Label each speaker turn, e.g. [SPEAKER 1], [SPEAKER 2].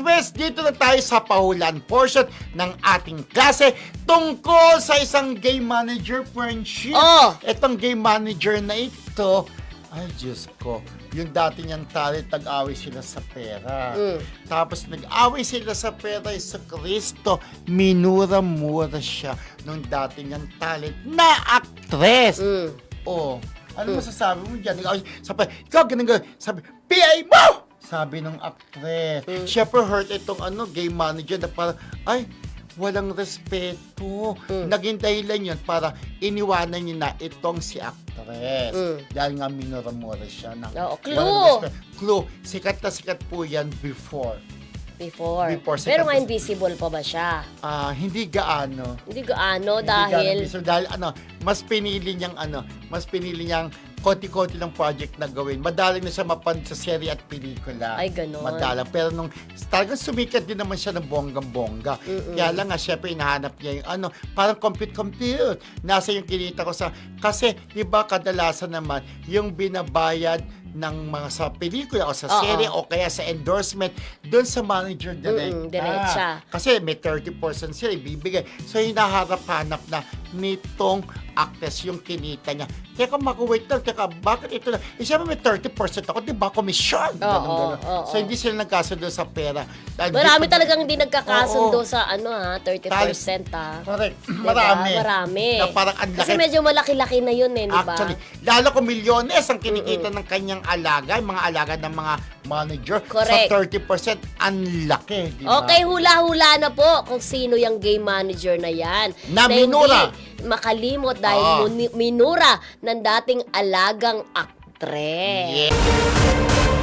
[SPEAKER 1] classmates, dito na tayo sa pahulan portion ng ating klase tungkol sa isang game manager friendship.
[SPEAKER 2] Oh!
[SPEAKER 1] Itong game manager na ito, ay Diyos ko, yung dati niyang talent, nag-away sila sa pera.
[SPEAKER 2] Mm.
[SPEAKER 1] Tapos nag-away sila sa pera sa Kristo, minura-mura siya nung dati niyang talent na actress.
[SPEAKER 2] Mm.
[SPEAKER 1] Oh, ano masasabi mo dyan? Ikaw, sabi, ikaw ganun ganun. Sabi, PA mo! Sabi ng actress.
[SPEAKER 2] Mm.
[SPEAKER 1] Siyempre hurt itong ano, game manager na parang, ay, walang respeto.
[SPEAKER 2] Mm.
[SPEAKER 1] Naging dahilan yun para iniwanan niya na itong si actress.
[SPEAKER 2] Mm.
[SPEAKER 1] Dahil nga minura-mura siya. Na,
[SPEAKER 2] Oo, clue.
[SPEAKER 1] walang respeto. Clue. Sikat na sikat po yan before.
[SPEAKER 2] Before.
[SPEAKER 1] Before,
[SPEAKER 2] Pero ngayon
[SPEAKER 1] na-
[SPEAKER 2] visible pa ba siya?
[SPEAKER 1] Ah, hindi gaano.
[SPEAKER 2] Hindi gaano
[SPEAKER 1] Hindi
[SPEAKER 2] dahil...
[SPEAKER 1] ganun. So, dahil ano, mas pinili niyang ano, mas pinili niyang konti-konti ng project na gawin. Madalang na siya mapan sa serye at pelikula.
[SPEAKER 2] Ay, ganon.
[SPEAKER 1] Madalang. Pero nung talagang sumikat din naman siya ng bonggang-bongga. Kaya lang nga, syempre, hinahanap niya yung ano, parang compute-compute. Nasa yung kinita ko sa... Kasi, di ba, kadalasan naman, yung binabayad ng mga sa pelikula o sa
[SPEAKER 2] Oo.
[SPEAKER 1] serye o kaya sa endorsement doon sa manager direct.
[SPEAKER 2] Mm-mm, diretsa.
[SPEAKER 1] Kasi may 30% sila ibibigay. So, hinaharap-hanap na nitong actress yung kinita niya. Teka, mag-wait lang. Teka, bakit ito na? Eh, siyempre may 30% ako, di ba? Commission. Ganun,
[SPEAKER 2] Oo,
[SPEAKER 1] ganun.
[SPEAKER 2] oo,
[SPEAKER 1] So, hindi sila nagkasundo sa pera. Dahil
[SPEAKER 2] Marami
[SPEAKER 1] di-
[SPEAKER 2] talagang hindi nagkakasundo
[SPEAKER 1] Oo.
[SPEAKER 2] sa ano ha, 30% ha.
[SPEAKER 1] Correct.
[SPEAKER 2] Diba?
[SPEAKER 1] Marami.
[SPEAKER 2] Marami.
[SPEAKER 1] Na parang ang
[SPEAKER 2] Kasi
[SPEAKER 1] laki.
[SPEAKER 2] medyo malaki-laki na yun eh, di ba?
[SPEAKER 1] Actually, lalo kung milyones ang kinikita ng kanyang alaga, yung mga alaga ng mga manager,
[SPEAKER 2] Correct.
[SPEAKER 1] sa 30%, ang laki, di ba?
[SPEAKER 2] Okay, hula-hula na po kung sino yung game manager na yan.
[SPEAKER 1] Na minura.
[SPEAKER 2] hindi makalimot dahil
[SPEAKER 1] Oo.
[SPEAKER 2] muni- minura ng dating alagang aktres.
[SPEAKER 1] Yeah.